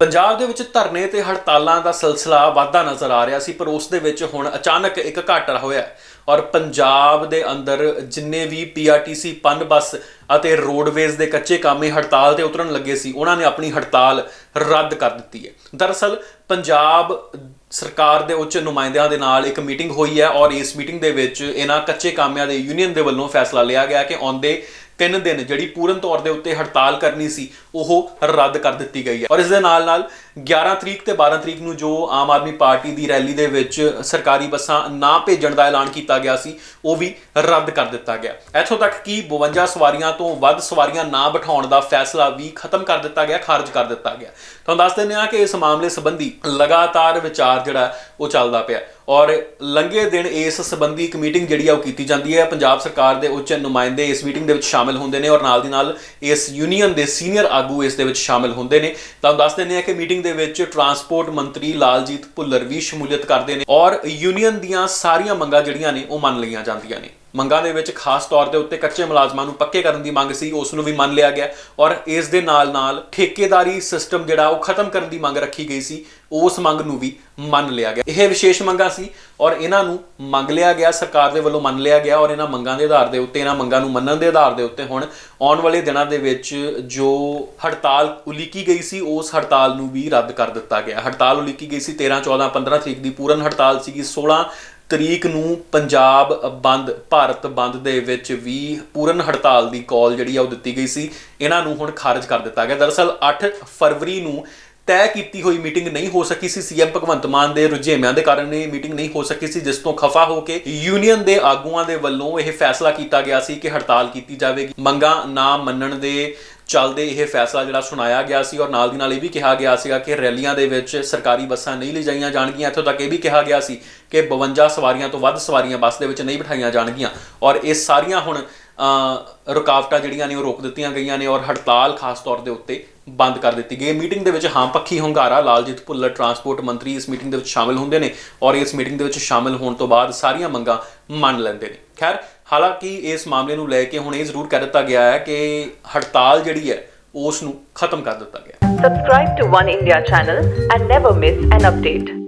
ਪੰਜਾਬ ਦੇ ਵਿੱਚ ਧਰਨੇ ਤੇ ਹੜਤਾਲਾਂ ਦਾ ਸਿਲਸਿਲਾ ਵਾਧਾ ਨਜ਼ਰ ਆ ਰਿਹਾ ਸੀ, ਪਰ ਉਸ ਦੇ ਵਿੱਚ ਹੁਣ ਅਚਾਨਕ ਇੱਕ ਘਾਟਾ ਹੋਇਆ ਔਰ ਪੰਜਾਬ ਦੇ ਅੰਦਰ ਜਿੰਨੇ ਵੀ ਪੀਆਰਟੀਸੀ ਪਨ ਬੱਸ ਅਤੇ ਰੋਡਵੇਜ਼ ਦੇ ਕੱਚੇ ਕਾਮੇ ਹੜਤਾਲ ਤੇ ਉਤਰਨ ਲੱਗੇ ਸੀ, ਉਹਨਾਂ ਨੇ ਆਪਣੀ ਹੜਤਾਲ ਰੱਦ ਕਰ ਦਿੱਤੀ ਹੈ। ਦਰਅਸਲ, ਪੰਜਾਬ ਸਰਕਾਰ ਦੇ ਉੱਚ ਨੁਮਾਇੰਦਿਆਂ ਦੇ ਨਾਲ ਇੱਕ ਮੀਟਿੰਗ ਹੋਈ ਹੈ ਔਰ ਇਸ ਮੀਟਿੰਗ ਦੇ ਵਿੱਚ ਇਹਨਾਂ ਕੱਚੇ ਕਾਮਿਆਂ ਦੇ ਯੂਨੀਅਨ ਦੇ ਵੱਲੋਂ ਫੈਸਲਾ ਲਿਆ ਗਿਆ ਕਿ ਆਉਂਦੇ ਤਿੰਨ ਦਿਨ ਜਿਹੜੀ ਪੂਰਨ ਤੌਰ ਦੇ ਉੱਤੇ ਹੜਤਾਲ ਕਰਨੀ ਸੀ, ਉਹ ਰੱਦ ਕਰ ਦਿੱਤੀ ਗਈ ਹੈ। ਔਰ ਇਸ ਦੇ ਨਾਲ ਨਾਲ 11 ਤਰੀਕ ਤੇ 12 ਤਰੀਕ ਨੂੰ ਜੋ ਆਮ ਆਦਮੀ ਪਾਰਟੀ ਦੀ ਰੈਲੀ ਦੇ ਵਿੱਚ ਸਰਕਾਰੀ ਬੱਸਾਂ ਨਾ ਭੇਜਣ ਦਾ ਐਲਾਨ ਕੀਤਾ ਗਿਆ ਸੀ, ਉਹ ਵੀ ਰੱਦ ਕਰ ਦਿੱਤਾ ਗਿਆ। ਇੱਥੋਂ ਤੱਕ ਕਿ 52 ਸਵਾਰੀਆਂ ਤੋਂ ਵੱਧ ਸਵਾਰੀਆਂ ਨਾ ਬਿਠਾਉਣ ਦਾ ਫੈਸਲਾ ਵੀ ਖਤਮ ਕਰ ਦਿੱਤਾ ਗਿਆ, ਖਾਰਜ ਕਰ ਦਿੱਤਾ ਗਿਆ। ਤੁਹਾਨੂੰ ਦੱਸ ਦਿੰਦੇ ਹਾਂ ਕਿ ਇਸ ਮਾਮਲੇ ਸੰਬੰਧੀ ਲਗਾਤਾਰ ਵਿਚਾਰ ਜਿਹੜਾ ਉਹ ਚੱਲਦਾ ਪਿਆ। ਔਰ ਲੰਘੇ ਦਿਨ ਇਸ ਸੰਬੰਧੀ ਇੱਕ ਮੀਟਿੰਗ ਜਿਹੜੀ ਆ ਉਹ ਕੀਤੀ ਜਾਂਦੀ ਹੈ। ਪੰਜਾਬ ਸਰਕਾਰ ਦੇ ਉੱਚ ਨੁਮਾਇੰਦੇ ਇਸ ਮੀਟਿੰਗ ਦੇ ਵਿੱਚ ਸ਼ਾਮਿਲ ਹੁੰਦੇ ਨੇ ਔਰ ਨਾਲ ਦੀ ਨਾਲ ਇਸ ਯੂਨੀਅਨ ਦੇ ਸੀਨੀਅਰ ਆਗੂ ਇਸ ਦੇ ਵਿੱਚ ਸ਼ਾਮਿਲ ਹੁੰਦੇ ਨੇ। ਤੁਹਾਨੂੰ ਦੱਸ ਦਿੰਦੇ ਹਾਂ ਕਿ ਮੀਟਿੰਗ ਦੇ ਵਿੱਚ ਟਰਾਂਸਪੋਰਟ ਮੰਤਰੀ ਲਾਲਜੀਤ ਭੁੱਲਰ ਵੀ ਸ਼ਮੂਲੀਅਤ ਕਰਦੇ ਨੇ ਔਰ ਯੂਨੀਅਨ ਦੀਆਂ ਸਾਰੀਆਂ ਮੰਗਾਂ ਜਿਹੜੀਆਂ ਨੇ ਉਹ ਮੰਨ ਲਈਆਂ ਜਾਂਦੀਆਂ ਨੇ। ਮੰਗਾਂ ਦੇ ਵਿੱਚ ਖਾਸ ਤੌਰ ਦੇ ਉੱਤੇ ਕੱਚੇ ਮੁਲਾਜ਼ਮਾਂ ਨੂੰ ਪੱਕੇ ਕਰਨ ਦੀ ਮੰਗ ਸੀ, ਉਸ ਨੂੰ ਵੀ ਮੰਨ ਲਿਆ ਗਿਆ ਔਰ ਇਸ ਦੇ ਨਾਲ ਨਾਲ ਠੇਕੇਦਾਰੀ ਸਿਸਟਮ ਜਿਹੜਾ ਉਹ ਖਤਮ ਕਰਨ ਦੀ ਮੰਗ ਰੱਖੀ ਗਈ ਸੀ, ਉਸ ਮੰਗ ਨੂੰ ਵੀ ਮੰਨ ਲਿਆ ਗਿਆ। ਇਹ ਵਿਸ਼ੇਸ਼ ਮੰਗਾਂ ਸੀ ਔਰ ਇਹਨਾਂ ਨੂੰ ਮੰਗ ਲਿਆ ਗਿਆ, ਸਰਕਾਰ ਦੇ ਵੱਲੋਂ ਮੰਨ ਲਿਆ ਗਿਆ ਔਰ ਇਹਨਾਂ ਮੰਗਾਂ ਦੇ ਆਧਾਰ ਦੇ ਉੱਤੇ, ਇਹਨਾਂ ਮੰਗਾਂ ਨੂੰ ਮੰਨਣ ਦੇ ਆਧਾਰ ਦੇ ਉੱਤੇ ਹੁਣ ਆਉਣ ਵਾਲੇ ਦਿਨਾਂ ਦੇ ਵਿੱਚ ਜੋ ਹੜਤਾਲ ਉਲੀਕੀ ਗਈ ਸੀ, ਉਸ ਹੜਤਾਲ ਨੂੰ ਵੀ ਰੱਦ ਕਰ ਦਿੱਤਾ ਗਿਆ। ਹੜਤਾਲ ਉਲੀਕੀ ਗਈ ਸੀ 13 14 15 ਤਰੀਕ ਦੀ। ਪੂਰਨ ਹੜਤਾਲ ਸੀਗੀ 16 ਤਰੀਕ ਨੂੰ ਪੰਜਾਬ ਬੰਦ, ਭਾਰਤ ਬੰਦ ਦੇ ਵਿੱਚ ਵੀ ਪੂਰਨ ਹੜਤਾਲ ਦੀ ਕਾਲ ਜਿਹੜੀ ਆ ਉਹ ਦਿੱਤੀ ਗਈ ਸੀ। ਇਹਨਾਂ ਨੂੰ ਹੁਣ ਖਾਰਜ ਕਰ ਦਿੱਤਾ ਗਿਆ। ਦਰਅਸਲ 8 ਫਰਵਰੀ ਨੂੰ ਤੈਅ ਕੀਤੀ ਹੋਈ ਮੀਟਿੰਗ ਨਹੀਂ ਹੋ ਸਕੀ ਸੀ। ਸੀਐਮ ਭਗਵੰਤ ਮਾਨ ਦੇ ਰੁਝੇਵਿਆਂ ਦੇ ਕਾਰਨ ਇਹ ਮੀਟਿੰਗ ਨਹੀਂ ਹੋ ਸਕੀ ਸੀ, ਜਿਸ ਤੋਂ ਖਫਾ ਹੋ ਕੇ ਯੂਨੀਅਨ ਦੇ ਆਗੂਆਂ ਦੇ ਵੱਲੋਂ ਇਹ ਫੈਸਲਾ ਕੀਤਾ ਗਿਆ ਸੀ ਕਿ ਹੜਤਾਲ ਕੀਤੀ ਜਾਵੇਗੀ। ਮੰਗਾਂ ਨਾ ਮੰਨਣ ਦੇ ਚੱਲਦੇ ਇਹ ਫੈਸਲਾ ਜਿਹੜਾ ਸੁਣਾਇਆ ਗਿਆ ਸੀ ਔਰ ਨਾਲ ਦੀ ਨਾਲ ਇਹ ਵੀ ਕਿਹਾ ਗਿਆ ਸੀਗਾ ਕਿ ਰੈਲੀਆਂ ਦੇ ਵਿੱਚ ਸਰਕਾਰੀ ਬੱਸਾਂ ਨਹੀਂ ਲਿਜਾਈਆਂ ਜਾਣਗੀਆਂ। ਇੱਥੋਂ ਤੱਕ ਇਹ ਵੀ ਕਿਹਾ ਗਿਆ ਸੀ ਕਿ 52 ਸਵਾਰੀਆਂ ਤੋਂ ਵੱਧ ਸਵਾਰੀਆਂ ਬੱਸ ਦੇ ਵਿੱਚ ਨਹੀਂ ਬਿਠਾਈਆਂ ਜਾਣਗੀਆਂ। ਔਰ ਇਹ ਸਾਰੀਆਂ ਹੁਣ ਰੁਕਾਵਟਾਂ ਜਿਹੜੀਆਂ ਨੇ ਉਹ ਰੋਕ ਦਿੱਤੀਆਂ ਗਈਆਂ ਨੇ ਔਰ ਹੜਤਾਲ ਖਾਸ ਤੌਰ ਦੇ ਉੱਤੇ ਬੰਦ ਕਰ ਦਿੱਤੀ ਗਈ ਮੀਟਿੰਗ ਦੇ ਵਿੱਚ ਹਾਂ ਪੱਖੀ ਹੁੰਗਾਰਾ, ਲਾਲਜੀਤ ਭੁੱਲਰ ਟਰਾਂਸਪੋਰਟ ਮੰਤਰੀ ਇਸ ਮੀਟਿੰਗ ਦੇ ਵਿੱਚ ਸ਼ਾਮਿਲ ਹੁੰਦੇ ਨੇ ਔਰ ਇਸ ਮੀਟਿੰਗ ਦੇ ਵਿੱਚ ਸ਼ਾਮਿਲ ਹੋਣ ਤੋਂ ਬਾਅਦ ਸਾਰੀਆਂ ਮੰਗਾਂ ਮੰਨ ਲੈਂਦੇ ਨੇ। ਖੈਰ ਹਾਲਾਂਕਿ ਇਸ ਮਾਮਲੇ ਨੂੰ ਲੈ ਕੇ ਹੁਣ ਇਹ ਜ਼ਰੂਰ ਕਹਿ ਦਿੱਤਾ ਗਿਆ ਹੈ ਕਿ ਹੜਤਾਲ ਜਿਹੜੀ ਹੈ, ਉਸ ਨੂੰ ਖਤਮ ਕਰ ਦਿੱਤਾ ਗਿਆ ਹੈ Subscribe to One India channel and never miss an.